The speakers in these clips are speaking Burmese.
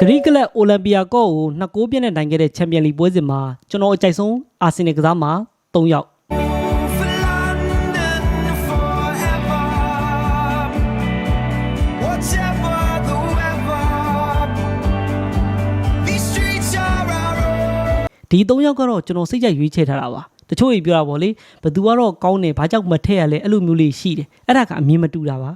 ဂရိကလက်အိုလံပီယာကော့ကိုနှစ်ကိုးပြည့်နဲ့နိုင်ခဲ့တဲ့ချန်ပီယံလီပွဲစဉ်မှာကျွန်တော်အကြိုက်ဆုံးအာဆင်နယ်ကစားမှာ၃ယောက် for London forever. Whatever the weather, these streets are our own. ဒီ၃ယောက်ကတော့ကျွန်တော်စိတ်ကြိုက်ရွေးချယ်ထားတာပါတချို့ကြီးပြောတာပေါ့လေဘသူကတော့ကောင်းတယ်ဘာကြောင့်မထည့်ရလဲအဲ့လိုမျိုးလေးရှိတယ်အဲ့ဒါကအမြင်မတူတာပါ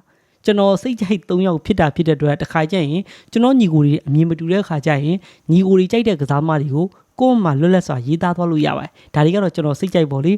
ကျွန်တော်စိတ်ကြိုက်၃ယောက်ဖြစ်တာဖြစ်တဲ့အတွက်တစ်ခါကျရင်ကျွန်တော်ညီကိုတွေအမြင်မတူတဲ့ခါကျရင်ညီကိုတွေကြိုက်တဲ့ကစားမတွေကိုကိုယ့်မှာလွတ်လပ်စွာရေးသားသွားလို့ရပါတယ်ဒါတွေကတော့ကျွန်တော်စိတ်ကြိုက်ပေါ့လေ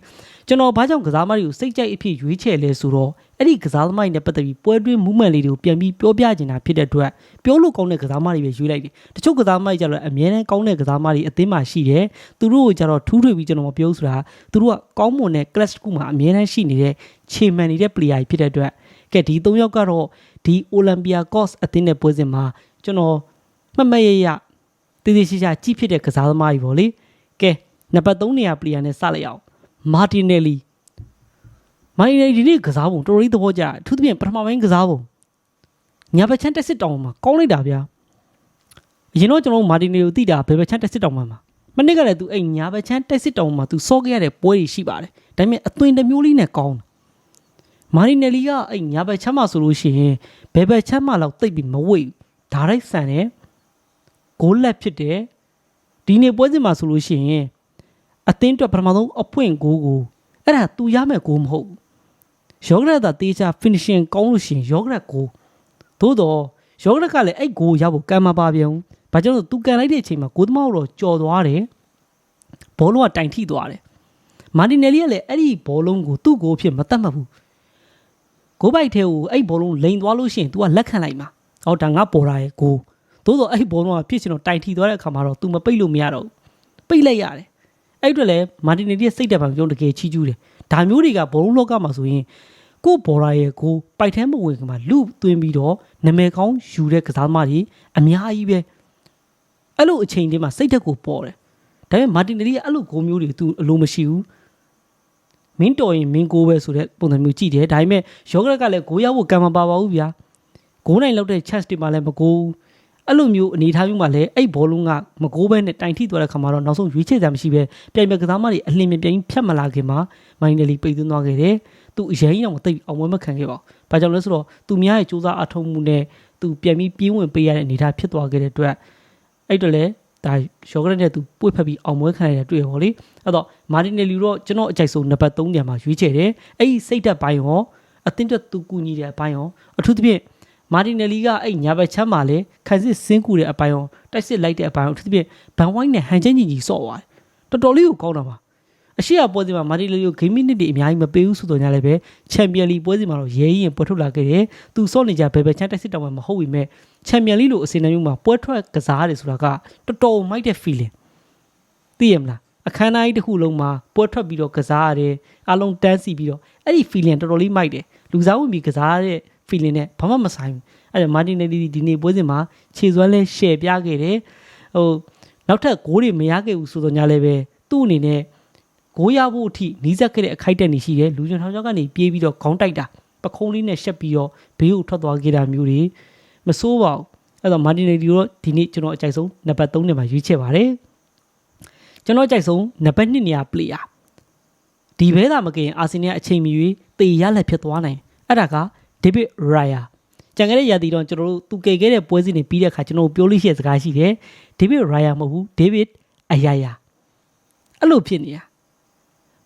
ကျွန်တော်ဘာကြောင့်ကစားမတွေကိုစိတ်ကြိုက်အဖြစ်ရွေးချယ်လဲဆိုတော့အဲ့ဒီကစားသမားတွေနဲ့ပတ်သက်ပြီးပွဲတွင်းမူးမှန်လေးတွေကိုပြန်ပြီးပြောပြချင်တာဖြစ်တဲ့အတွက်ပြောလို့ကောင်းတဲ့ကစားမတွေပဲရွေးလိုက်တယ်တချို့ကစားမတွေကြတော့အမြဲတမ်းကောင်းတဲ့ကစားမတွေအသင်းမှာရှိတယ်သူတို့ကိုကြတော့ထူးထွေပြီးကျွန်တော်မပြောဆိုတာသူတို့ကကောင်းမွန်တဲ့ class တစ်ခုမှာအမြဲတမ်းရှိနေတဲ့ခြေမှန်နေတဲ့ player တွေဖြစ်တဲ့အတွက် ကဲဒီ၃ယောက်ကတော့ဒီ Olympia Cost အသင်းနဲ့ပွဲစဉ်မှာကျွန်တော်မှတ်မှတ်ရရတည်တည်ရှိရှိကြည့်ဖြစ်တဲ့ကစားသမားတွေပေါ့လေကဲနံပါတ်3နေရာ player နဲ့စလိုက်အောင် Martinelli မိုင်းနေဒီနေ့ကစားပုံတော်တော်လေးသဘောကျတယ်အထူးသဖြင့်ပထမပိုင်းကစားပုံညာဘက်ချမ်းတက်စစ်တောင်မှာကောင်းလိုက်တာဗျာအရင်တော့ကျွန်တော်မာတီနီကိုသိတာဘယ်ဘက်ချမ်းတက်စစ်တောင်မှာမှာမနစ်ကလည်းသူအဲ့ညာဘက်ချမ်းတက်စစ်တောင်မှာသူစောခဲ့ရတဲ့ပွဲတွေရှိပါတယ်ဒါပေမဲ့အသွင်တစ်မျိုးလေးနဲ့ကောင်းတယ် မာတီနယ်လီကအဲ့ညာဘက်ချမ်းမှာဆိုလို့ရှိရင်ဘယ်ဘက်ချမ်းမှာတော့တိတ်ပြီးမဝိတ်ဘူးဒါရိုက်ဆန်တယ်ဂိုးလက်ဖြစ်တယ်ဒီနေ့ပွဲစဉ်မှာဆိုလို့ရှိရင်အသင်းအတွက်ပထမဆုံးအဖွင့်ဂိုးကိုအဲ့ဒါသူရမဲ့ဂိုးမဟုတ်ဘူးယောဂရက်သာတေးချ finishing ကောင်းလို့ရှိရင်ယောဂရက်ကိုသို့တော့ယောဂရက်ကလည်းအဲ့ကိုရဖို့ကံမပါပြန်ဘူး။ဘာကြောင့်လဲသူကန်လိုက်တဲ့အချိန်မှာကိုသမောက်တော့ကြော်သွားတယ်။ဘောလုံးကတိုင်ထိသွားတယ်။မာတီနယ်လီကလည်းအဲ့ဒီဘောလုံးကိုသူ့ကိုအဖြစ်မတတ်မှတ်ဘူး။ ကိုပိုက်ထဲကိုအဲ့ဘောလုံးလိန်သွားလို့ရှိရင် तू ကလက်ခံလိုက်မှာ။ဟောဒါငါပေါ်တာရဲ့ကို။သို့တော့အဲ့ဘောလုံးကဖြစ်ချင်တော့တိုင်ထိသွားတဲ့အခါမှာတော့ तू မပိတ်လို့မရတော့ဘူး။ပိတ်လိုက်ရတယ်။အဲ့အတွက်လည်းမာတီနယ်လီရဲ့စိတ်တက်ပံပြုံးတကယ်ချီးကျူးတယ်။ဒါမျိုးတွေကဘောလုံးလောကမှာဆိုရင်ကိုဘော်ရာရဲ့ကိုပိုက်ထဲမဝင်ကမှာလူသွင်းပြီးတော့နာမည်ကောင်းယူတဲ့ကစားသမားတွေအများကြီးပဲအဲ့လိုအချိန်တည်းမှာစိတ်သက်ကိုပေါ်တယ်ဒါပေမဲ့မာတင်နယ်လီကအဲ့လိုဂိုးမျိုးတွေသူအလိုမရှိဘူး မင်းတော်ရင်မင်းကိုပဲဆိုတဲ့ပုံစံမျိုးကြည့်တယ်ဒါပေမဲ့ယောဂရက်ကလည်းဂိုးရောက်ဖို့ကံမပါပါဘူးဗျာဂိုးနိုင်လောက်တဲ့ chance တွေမှလည်းမကိုဘူးအဲ့လိုမျိုးအနေထားမျိုးမှာလည်းအဲ့ဘောလုံးကမကိုးဘဲနဲ့တိုင်ထိသွားတဲ့ခါမှာတော့နောက်ဆုံးရွေးချယ်စရာမရှိပဲပြိုင်မဲ့ကစားမတွေအလင်းမြပြိုင်ဖြတ်မလာခင်မှာမိုင်းနယ်လီပိတ်သွင်းသွားခဲ့တယ်သူအရင်တော့မသိအောင်ဝဲမခံခဲ့ပါဘူး။ဘာကြောင့်လဲဆိုတော့သူများရဲ့စူးစမ်းအထောက်မှုနဲ့သူပြန်ပြီးပြင်းဝင်ပေးရတဲ့အနေအထားဖြစ်သွားခဲ့တဲ့အတွက်အဲ့တော့လေ ဒါယောဂရက်နဲ့သူပွေ့ဖက်ပြီးအောင်ပွဲခံရတဲ့တွေ့ရပါလေ။အဲ့တော့မာတင်နယ်လီတော့ကျွန်တော်အကြိုက်ဆုံးနံပါတ်3ညမှာရွေးချယ်တယ်။အဲ့ဒီစိတ်သက်ပိုင်းရောအသင်းတက်သူကူညီတဲ့အပိုင်းရောအထူးသဖြင့်မာတင်နယ်လီကအဲ့ညာဘက်ချမ်းမှာလေခိုင်စစ်စင်းကူတဲ့အပိုင်းရောတိုက်စစ်လိုက်တဲ့အပိုင်းရောအထူးသဖြင့်ဘန်ဝိုင်းနဲ့ဟန်ချင်းကြီးကြီးစော့သွားတယ်တော်တော်လေးကိုကောင်းတာပါအရှိရပွဲစဉ်မှာမာတီလီယိုဂိမ်းမီနစ်တွေအများကြီးမပေးဘူးဆိုတော့ညာလည်းပဲချန်ပီယံလီပွဲစဉ်မှာတော့ရဲရင်ပွဲထုတ်လာခဲ့တယ်သူစော့နေကြဘယ်ဘက်ချန်တက်စစ်တောင်မှမဟုတ်ပြီမဲ့ ချန်ပီယံလီလိုအစီအစဉ်မျိုးမှာပွဲထွက်ကစားရတယ်ဆိုတာကတော်တော်မိုက်တဲ့ feeling သိရမလားအခမ်းအနားကြီးတစ်ခုလုံးမှာပွဲထွက်ပြီးတော့ကစားရတယ်အလုံးတန်းစီပြီးတော့အဲ့ဒီ feeling တော်တော်လေးမိုက်တယ်လူစားဝင်ပြီးကစားရတဲ့ feeling နဲ့ဘာမှမဆိုင်ဘူးအဲ့ဒါမာတင်နယ်လီဒီနေ့ပွဲစဉ်မှာခြေစွမ်းလဲ share ပြခဲ့တယ်ဟိုနောက်ထပ်ဂိုးတွေမရခဲ့ဘူးဆိုတော့ညာလည်းပဲသူ့အနေနဲ့ဂိုးရဖို့အထိနီးစပ်ခဲ့တဲ့အခိုက်အတန့်နေရှိတယ်လူကျွန်ထောင်ချောက်ကနေပြေးပြီးတော့ခေါင်းတိုက်တာပခုံးလေးနဲ့ရှက်ပြီးတော့ဘေးကိုထွက်သွားခဲ့တာမျိုးတွေ မစိုးပါဘူးအဲ့တော့မာတင်နယ်လီတော့ဒီနေ့ကျွန်တော်အကြိုက်ဆုံးနံပါတ်3နဲ့မှာရွေးချယ်ပါတယ်ကျွန်တော်အကြိုက်ဆုံးနံပါတ်2နေရာ player ဒီဘဲသာမကင်အာဆင်နယ်အချိန်မီ၍တေရလက်ဖြစ်သွားနိုင်အဲ့ဒါကဒေးဗစ်ရိုင်ယာကြံခဲ့တဲ့ရာသီတော့ကျွန်တော်တို့သူကယ်ခဲ့တဲ့ပွဲစဉ်တွေပြီးတဲ့အခါကျွန်တော်တို့ပြောလို့ရှိတဲ့စကားရှိတယ်ဒေးဗစ်ရိုင်ယာမဟုတ်ဘူးဒေးဗစ်အယာယာအဲ့လိုဖြစ်နေတာ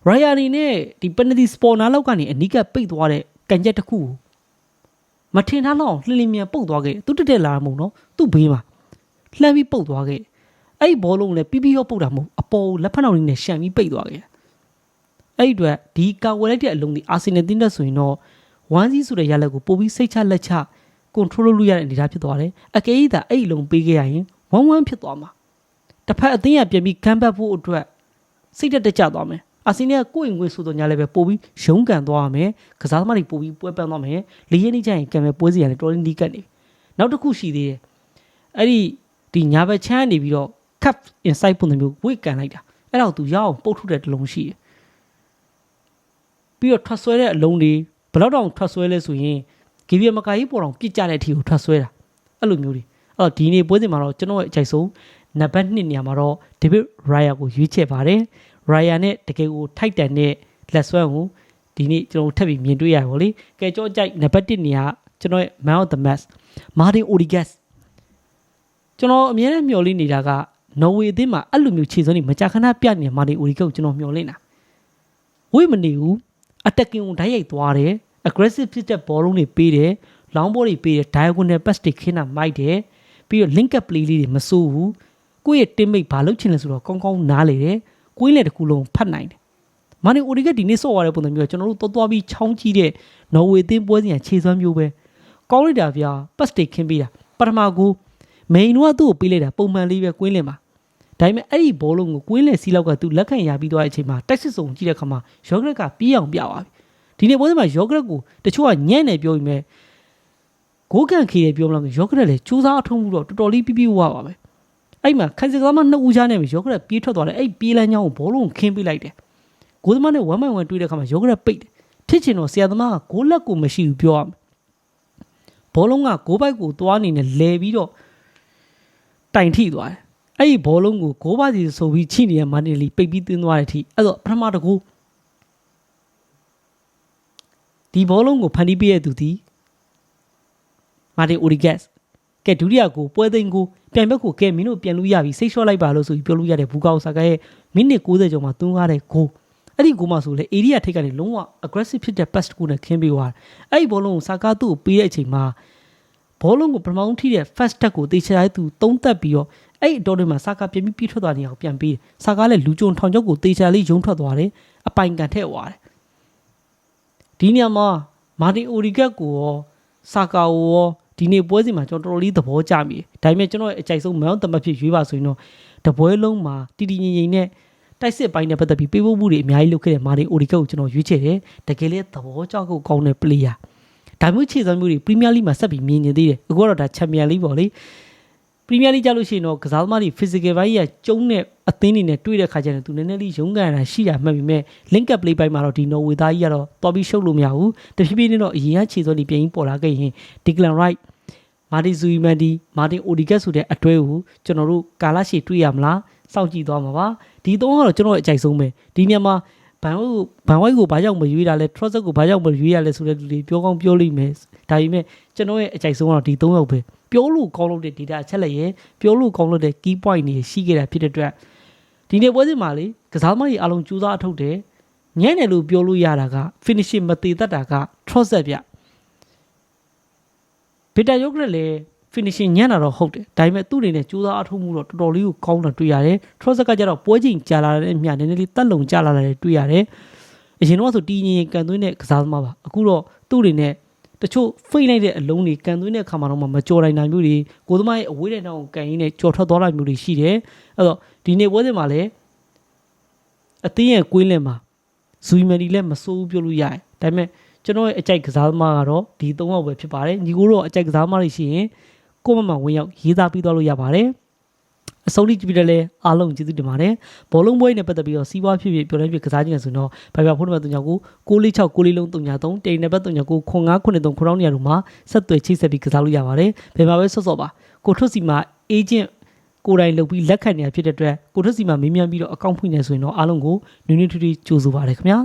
ရိုင်ယာနေနဲ့ဒီပနဒီစပေါ်နာလောက်ကနေအနီးကပ်ပိတ်သွားတဲ့ကန်ချက်တစ်ခုကို မထင်ထားလောက်လှလင်းမြန်ပုတ်သွားခဲ့သူတက်တက်လာမှာမဟုတ်နော်သူ့ဘေးမှာလှမ်းပြီးပုတ်သွားခဲ့အဲ့ဒီဘောလုံးလည်းပြီးပြီးရောပုတ်တာမဟုတ်အပေါ်လက်ဖက်နှောက်လေးနဲ့ရှန်ပြီးပိတ်သွားခဲ့အဲ့ဒီအတွက်ဒီကာဝယ်လိုက်တဲ့အလုံးဒီအာဆင်နယ်တင်းတက်ဆိုရင်တော့ဝမ်းစည်းဆိုတဲ့ရလက်ကိုပို့ပြီးစိတ်ချလက်ချ control လုပ်လို့ရတဲ့အနေအထားဖြစ်သွားတယ်အကယ်၍သာအဲ့ဒီလုံးပေးခဲ့ရရင်ဝမ်းဝမ်းဖြစ်သွားမှာတစ်ဖက်အသင်းကပြန်ပြီးကမ်းဘတ်ဖို့အတွက်စိတ်တက်တက်ကြသွားမယ် အာဆင်နယ်ကကိုယ့်ရင်ငွေဆိုတော့ညာလည်းပဲပို့ပြီးရုံးကန်သွားရမယ်ကစားသမားတွေပို့ပြီးပွဲပန်းသွားမယ်လေးရင်းနေကြရင်ကံပဲပွဲစီရတယ်တော်တော်နီးကပ်နေပြီနောက်တစ်ခုရှိသေးတယ်အဲ့ဒီဒီညာဘက်ချမ်းနေပြီးတော့ cup inside ပုံစံမျိုးဝိတ်ကန်လိုက်တာအဲ့တော့သူရအောင်ပုတ်ထုတ်တဲ့တစ်လုံးရှိတယ်ပြီးတော့ထွက်ဆွဲတဲ့အလုံးတွေဘယ်တော့တောင်ထွက်ဆွဲလဲဆိုရင်ဂီဗီယမကာကြီးပေါ်တော့ပြစ်ကြတဲ့အထီကိုထွက်ဆွဲတာအဲ့လိုမျိုးတွေအဲ့တော့ဒီနေ့ပွဲစဉ်မှာတော့ကျွန်တော်ရဲ့အကြိုက်ဆုံးနံပါတ်1နေရာမှာတော့ David Raya ကိုရွေးချယ်ပါတယ် Raya နဲ့တကယ်ကိုထိုက်တန်တဲ့လက်စွမ်းကိုဒီနေ့ကျွန်တော်ထပ်ပြီးမြင်တွေ့ရတယ်ဗောလေကဲကျွန်တော်အကြိုက်နံပါတ်1နေရာကျွန်တော်ရဲ့ Man of the Match Martin Odegaard ကျွန်တော်အမြဲတမ်းမျှော်လင့်နေတာကနော်ဝေအသင်းမှာအဲ့လိုမျိုးခြေစွမ်းတွေမကြာခဏပြနေတဲ့မာတင်အိုရီကိုကျွန်တော်မျှော်လင့်တာဝိမနေဘူးအတက်ကင်ကိုဓာတ်ရိုက်သွားတယ် aggressive ဖြစ်တဲ့ဘောလုံးတွေပေးတယ် long ball တွေပေးတယ် diagonal pass တွေခင်းတာမိုက်တယ်ပြီးတော့ link up play လေးတွေမစိုးဘူးကိုယ့်ရဲ့ teammate ဘာလုပ်ချင်လဲဆိုတော့ကောင်းကောင်းနားလေတယ် ကိုင်းလေတစ်ခုလုံးဖတ်နိုင်တယ်မာတင်အိုရီကဒီနေ့ဆော့ရတဲ့ပုံစံမျိုးကကျွန်တော်တို့သွားသွားပြီးချောင်းကြီးတဲ့နော်ဝေအသင်းပွဲစဉ်ကခြေစွမ်းမျိုးပဲကောင်းလိုက်တာဗျာ pass တွေခင်းပေးတာပထမကူမိန်တော့သူ့ကိုပေးလိုက်တာပုံမှန်လေးပဲကွင်းလင်မှာဒါပေမဲ့အဲ့ဒီဘောလုံးကိုကွင်းလင်စီလောက်ကသူလက်ခံရပြီးသွားတဲ့အချိန်မှာတက်စစ်စုံကြည့်တဲ့ခါမှာယောဂရက်ကပြေးအောင်ပြသွားပြီဒီနေ့ပွဲစဉ်မှာယောဂရက်ကိုတချို့ကညံ့နေပြောပြီးမဲ့ဂိုးကန်ခေတယ်ပြောမလားယောဂရက်လည်းစူးစမ်းအထုံးမှုတော့တော်တော်လေးပြပြဝပါပဲ အဲ့မှာခိုင်စကားမနှစ်ဦးချားနေပြီယောဂရက်ပြေးထွက်သွားတယ်အဲ့ပြေးလန်းချောင်းကိုဘောလုံးကိုခင်းပေးလိုက်တယ်ဂိုးသမားနဲ့1 by 1တွေ့တဲ့ခါမှာယောဂရက်ပိတ်တယ်ဖြစ်ချင်တော့ဆရာသမားကဂိုးလက်ကိုမရှိဘူးပြောရမယ်ဘောလုံးကဂိုးပိုက်ကိုသွားနေနဲ့လဲပြီးတော့တိုင်ထိသွားတယ်အဲ့ဒီဘောလုံးကိုဂိုးပါစီဆိုပြီးချိနေတဲ့မန်နယ်လီပိတ်ပြီးသွင်းသွားတဲ့အထိအဲ့တော့ပထမတကူဒီဘောလုံးကိုဖန်တီးပေးရသူသည်မာတင်အိုရီဂက်စ် ကဲဒုတိယကိုပွဲသိမ်းကိုပြန်ဘက်ကိုကဲမင်းတို့ပြန်လို့ရပြီစိတ်လျှော့လိုက်ပါလို့ဆိုပြီးပြောလို့ရတဲ့ဘူကာအိုဆာကာရဲ့မိနစ်60ကျော်မှာသွင်းသွားတဲ့ဂိုးအဲ့ဒီဂိုးမှာဆိုလေအေရီယာထိပ်ကနေလုံးဝ aggressive ဖြစ်တဲ့ pass တကူနဲ့ခင်းပေးသွားတယ်အဲ့ဒီဘောလုံးကိုဆာကာသူ့ကိုပေးတဲ့အချိန်မှာဘောလုံးကိုပထမဆုံးထိတဲ့ fast tag ကိုတေချာလိုက်သူသုံးသက်ပြီးတော့အဲ့ဒီအတော်တွေမှာစာကာပြန်ပြီးပြေးထွက်သွားနေအောင်ပြန်ပေးတယ်စာကာလည်းလူကြုံထောင်ချောက်ကိုတေချာလေးယုံထွက်သွားတယ်အပိုင်ကန်ထည့်သွားတယ်ဒီနေရာမှာမာတင်အိုရီဂက်ကိုရောစာကာကိုရော ဒီနေ့ပွဲစဉ်မှာကျွန်တော်တော်တော်လေးသဘောကျမိတယ်ဒါပေမဲ့ကျွန်တော်ရဲ့အကြိုက်ဆုံးမောင်းတမတ်ဖြစ်ရွေးပါဆိုရင်တော့တပွဲလုံးမှာတီတီငိမ့်ငိမ့်နဲ့တိုက်စစ်ပိုင်းနဲ့ပတ်သက်ပြီးပေးဖို့မှုတွေအများကြီးလုပ်ခဲ့တဲ့မာတင်အိုရီဂက်ကိုကျွန်တော်ရွေးချယ်တယ်တကယ်လေးသဘောကျဖို့ကောင်းတဲ့ player ဒါမျိုးခြေစွမ်းမျိုးတွေပရီးမီးယားလိမှာဆက်ပြီးမြင်နေသေးတယ်အခုကတော့ဒါချန်ပီယံလိပေါ့လေ ပရီးမီးယားလိကြလို့ရှိရင်တော့ကစားသမားတွေ physical ဘိုင်းကြီးကကျုံးတဲ့အသင်းတွေနဲ့တွေ့တဲ့ခါကျရင်သူနည်းနည်းလေးရုန်းကန်ရတာရှိတာမှတ်ပြီးမဲ့ link up play ဘိုင်းမှာတော့ဒီ Norway သားကြီးကတော့တော်ပြီးရှုပ်လို့မရဘူးတဖြည်းဖြည်းနဲ့တော့အရင်ကခြေစွမ်းတွေပြန်ပြီးပေါ်လာခဲ့ရင် Declan Rice မာတီဇူီမန်ဒီမာတင်အိုဒီဂက်ဆိုတဲ့အတွဲကိုကျွန်တော်တို့ကာလာရှည်တွေ့ရမလားစောင့်ကြည့်သွားမှာပါဒီသုံးကတော့ကျွန်တော်ရဲ့အကြိုက်ဆုံးပဲဒီနေရာမှာ ဘန်ဝိုက်ကိုဘန်ဝိုက်ကိုဘာကြောင့်မရွေးတာလဲ Trozet ကိုဘာကြောင့်မရွေးရလဲဆိုတဲ့လူတွေပြောကောင်းပြောလိမ့်မယ်ဒါပေမဲ့ကျွန်တော်ရဲ့အကြိုက်ဆုံးကတော့ဒီ၃ယောက်ပဲပြောလို့ကောင်းလို့တဲ့ data အချက်လက်ရယ်ပြောလို့ကောင်းလို့တဲ့ key point တွေရှိခဲ့တာဖြစ်တဲ့အတွက်ဒီနေ့ပွဲစဉ်မှာလေကစားသမားတွေအားလုံးကြိုးစားအထုတ်တယ်ညံ့တယ်လို့ပြောလို့ရတာက finishing မသေးတတ်တာက Trozet ဗျဗီတာယိုဂရက်လည်း finishing ညံ့တာတော့ဟုတ်တယ်ဒါပေမဲ့သူ့အနေနဲ့ကြိုးစားအထုတ်မှုတော့တော်တော်လေးကိုကောင်းတာတွေ့ရတယ် Trozet ကကြတော့ပွဲချိန်ကြာလာတဲ့အမျှနည်းနည်းလေးတက်လုံကြာလာတယ်တွေ့ရတယ်အရင်တော့ဆိုတီးငင်ကန်သွင်းတဲ့ကစားသမားပါအခုတော့သူ့အနေနဲ့တချို့ဖိတ်လိုက်တဲ့အလုံးတွေကန်သွင်းတဲ့အခါမှာတော့မကြော်နိုင်နိုင်မျိုးတွေကိုသမားရဲ့အဝေးတဲ့နောက်ကိုကန်ရင်းနဲ့ကြော်ထွက်သွားတာမျိုးတွေရှိတယ်အဲ့တော့ဒီနေ့ပွဲစဉ်မှာလည်းအသင်းရဲ့ကွင်းလင်မှာဇူမန်ဒီလည်းမစိုးဘူးပြောလို့ရတယ်ဒါပေမဲ့ကျွန်တော်ရဲ့အကြိုက်ကစားသမားကတော့ဒီ၃ယောက်ပဲဖြစ်ပါတယ်ညီကိုတော့အကြိုက်ကစားသမားတွေရှိရင် ကိုယ့်မမှာဝင်ရောက်ရေးသားပြီးသွားလို့ရပါတယ်အဆုံးထိကြည့်ပြီးတော့လည်းအားလုံးကျေးဇူးတင်ပါတယ်ဘောလုံးပွဲနဲ့ပတ်သက်ပြီးတော့စီးပွားဖြစ်ဖြစ်ပြောလဲဖြစ်ကစားကြည့်ရဆိုတော့ဘိုင်ဘာဖုန်းနံပါတ်39ကို646 6လေးလုံး39တိန်နံပါတ်39ကို0993 9နေရာတို့မှာဆက်သွယ်ချိတ်ဆက်ပြီးကစားလို့ရပါတယ်ဘယ်မှာပဲဆော့ဆော့ပါကိုထွတ်စီမှာ agent ကိုယ်တိုင်လုပ်ပြီးလက်ခံနေရဖြစ်တဲ့အတွက်ကိုထွတ်စီမှာမေးမြန်းပြီးတော့အကောင့်ဖွင့်နေဆိုရင်တော့အားလုံးကိုနွေးနွေးထွေးထွေးကြိုဆိုပါရခင်ဗျာ